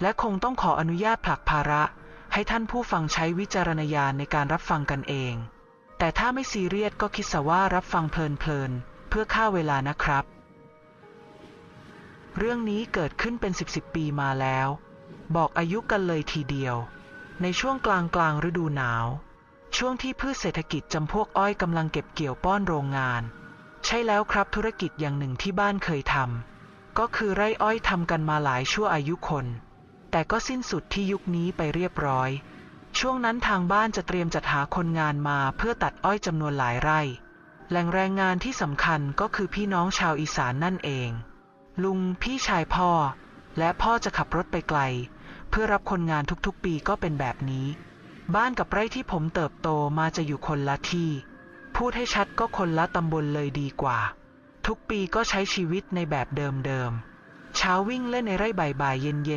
และคงต้องขออนุญาตผลักภาระ ให้ท่านผู้ฟังใช้วิจารณญาณในการรับฟังกันเอง แต่ถ้าไม่ซีเรียสก็คิดซะว่ารับฟังเพลินๆเพื่อฆ่าเวลานะครับ เรื่องนี้เกิดขึ้นเป็นสิบสิบปีมาแล้ว บอกอายุกันเลยทีเดียว ในช่วงกลางกลางฤดูหนาว ช่วงที่พืชเศรษฐกิจจำพวกอ้อยกำลังเก็บเกี่ยวป้อนโรงงาน ใช่แล้วครับธุรกิจอย่างหนึ่งที่บ้านเคยทำก็คือไร่อ้อยทำกันมาหลายชั่วอายุคน แต่ก็สิ้นสุดที่ยุคนี้ไปเรียบร้อย ช่วงนั้นทางบ้านจะเตรียมจัดหาคนงานมาเพื่อตัดอ้อยจำนวนหลายไร่ แหล่งแรงงานที่สำคัญก็คือพี่น้องชาวอีสานนั่นเอง ลุงพี่ชายพ่อ และพ่อจะขับรถไปไกล เพื่อรับคนงานทุกๆ ปีก็เป็นแบบนี้ บ้านกับไร่ที่ผมเติบโตมาจะอยู่คนละที่ พูดให้ชัดก็คนละตำบลเลยดีกว่า ทุกปีก็ใช้ชีวิตในแบบเดิมๆเช้าวิ่งเล่นในไร่บ่ายๆเย็นๆ